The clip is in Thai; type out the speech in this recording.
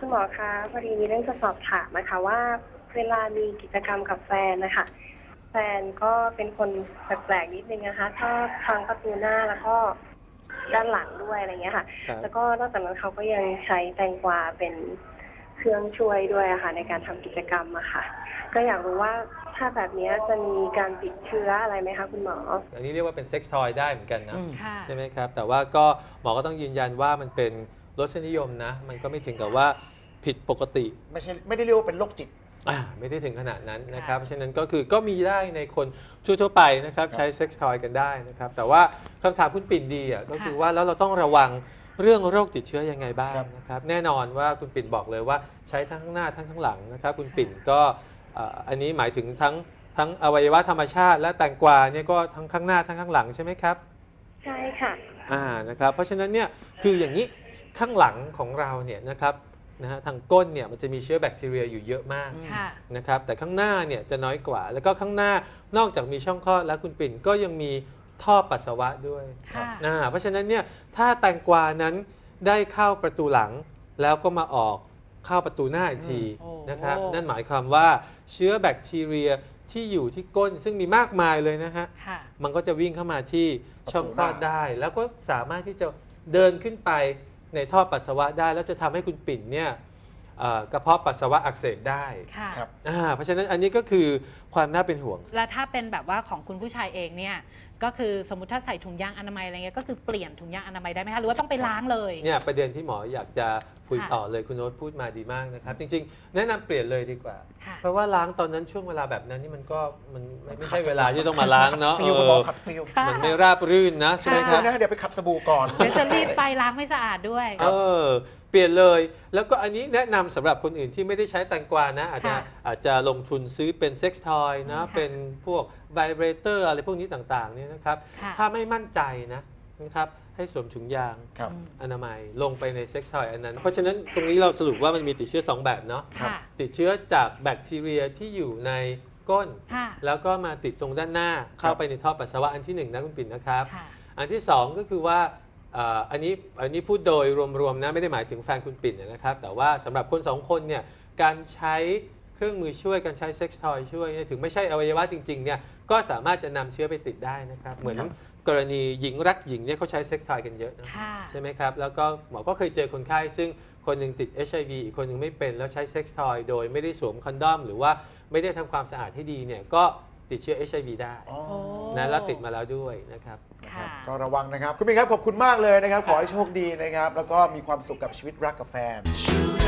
คุณหมอคะพอดีมีเรื่องจะสอบถามนะคะว่าเวลามีกิจกรรมกับแฟนนะคะแฟนก็เป็นคนแปลกๆนิดนึงนะคะชอบทางประตูหน้าแล้วก็ด้านหลังด้วยอะไรเงี้ยค่ะ ครับ แล้วก็นอกจากนั้นเขาก็ยังใช้แตงกวาเป็นเครื่องช่วยด้วยอะค่ะ ในการทำกิจกรรมอะค่ะ ก็อยากรู้ว่าถ้าแบบเนี้ยจะมีการติดเชื้ออะไรไหมคะคุณหมอ อันนี้เรียกว่าเป็นเซ็กซ์ทอยได้เหมือนกันนะ อืม ค่ะ ใช่ไหมครับ แต่ว่าก็หมอก็ต้องยืนยันว่ามันเป็น รสนิยมนะ มันก็ไม่ถึงกับว่าผิดปกติไม่ใช่ไม่ได้เรียกว่าเป็นโรคจิต อ่าไม่ได้ถึงขนาดนั้นนะครับค่ะเพราะฉะนั้นก็คือก็มีได้ในคนทั่วๆไปนะครับครับ ใช้เซ็กซ์ทอยกันได้นะครับ แต่ว่าคำถามคุณปิ่นดีอะก็คือว่าแล้วเราต้องระวังเรื่องโรคติดเชื้อยังไงบ้างนะครับ แน่นอนว่าคุณปิ่นบอกเลยว่าใช้ทั้งข้างหน้าทั้งข้างหลังนะครับ คุณปิ่นก็เอ่ออันนี้หมายถึงทั้งทั้งอวัยวะธรรมชาติ และแตงกวาเนี่ยก็ทั้งข้างหน้าทั้งข้างหลังใช่ไหมครับ ใช่ค่ะ อ่า นะครับ เพราะฉะนั้นเนี่ย คืออย่างนี้ ข้างหลังของเราเนี่ยนะครับนะฮะทางก้นเนี่ยมันจะมีเชื้อแบคทีเรียอยู่เยอะมากอืมค่ะ นะครับแต่ข้างหน้าเนี่ยจะน้อยกว่า แล้วก็ข้างหน้านอกจากมีช่องคลอดแล้วคุณปิ่นก็ยังมีท่อปัสสาวะด้วยค่ะ อ่าเพราะฉะนั้นเนี่ยถ้าแตงกวานั้นได้เข้าประตูหลังแล้วก็มาออกเข้าประตูหน้าอีกทีอืมนะครับโอ้นั่นหมายความว่าเชื้อแบคทีเรียที่อยู่ที่ก้นซึ่งมีมากมายเลยนะฮะ ค่ะ มันก็จะวิ่งเข้ามาที่ช่องคลอดได้ แล้วก็สามารถที่จะเดินขึ้นไป ในท่อปัสสาวะได้ แล้วจะทำให้คุณปิ่นเนี่ยเอ่อกระเพาะปัสสาวะอักเสบได้ค่ะ ครับ อ่าเพราะฉะนั้นอันนี้ก็คือความน่าเป็นห่วง แล้วถ้าเป็นแบบว่าของคุณผู้ชายเองเนี่ย ก็คือสมมติถ้าใส่ถุงยางอนามัยอะไรเงี้ยก็คือเปลี่ยนถุงยางอนามัยได้ไหมคะหรือว่าต้องไปล้างเลย เนี่ยประเด็นที่หมออยากจะคุยค่ะต่อเลยคุณโน้ตพูดมาดีมากนะครับ จริง ๆ แนะนำเปลี่ยนเลยดีกว่า ค่ะเพราะว่าล้างตอนนั้นช่วงเวลาแบบนั้นนี่มันก็มันไม่ไม่ใช่เวลาที่ต้องมาล้างเนาะฟิลเอคุณหมออขัดฟิลค่ะ มันไม่ราบรื่นนะใช่ไหมคเดี๋รัยบ วนะเดี๋ยวไปขัดสบู่ก่อน เดี๋ยวจะรีบไปล้างไม่สะอาดด้วย เออเปลี่ยนเลย แล้วก็อันนี้แนะนำสำหรับคนอื่นที่ไม่ได้ใช้แตงกวานะ อาจจะค่ะอาจจะลงทุนซื้อเป็นเซ็กซ์ทอยนะ ค่ะเป็นพวกไวเบรเตอร์อะไรพวกนี้ต่างๆเนี่ยนะครับค่ะถ้าไม่มั่นใจนะนะครับให้สวมถุงยางครับอืมอนามัยลงไปในเซ็กซ์ทอยอันนั้น เพราะฉะนั้นตรงนี้เราสรุปว่ามันมีติดเชื้อ 2 แบบเนาะครับค่ะติดเชื้อจากแบคทีเรียที่อยู่ในก้นค่ะแล้วก็มาติดตรงด้านหน้าเข้าไปในท่อปัสสาวะอันที่หนึ่งนะคุณปิ่นนะครับค่ะอันที่ 2 ก็คือว่าเอ่ออันนี้อันนี้พูดโดยรวมๆนะไม่ได้หมายถึงแฟนคุณปิ่นนะครับ แต่ว่าสำหรับคน 2 คนเนี่ยการใช้ เครื่องมือช่วยการใช้เซ็กซ์ทอยช่วยเนี่ยถึงไม่ใช่อวัยวะจริงๆเนี่ยก็สามารถจะนำเชื้อไปติดได้นะครับ เหมือนครับกรณีหญิงรักหญิงเนี่ยเขาใช้เซ็กซ์ทอยกันเยอะนะค่ะใช่ไหมครับ แล้วก็หมอก็เคยเจอคนไข้ซึ่งคนหนึ่งติด HIV อีกคนหนึ่งไม่เป็นแล้วใช้เซ็กซ์ทอยโดยไม่ได้สวมคอนดอม หรือว่าไม่ได้ทำความสะอาดให้ดีเนี่ยก็ติดเชื้อ HIV ได้อ๋อโอ้นะแล้วติดมาแล้วด้วยนะครับนะครับ ค่ะ ก็ระวังนะครับ คุณมินครับ ขอบคุณมากเลยนะครับ ขอให้โชคดีนะครับ แล้วก็มีความสุขกับชีวิตรักกับแฟน ช่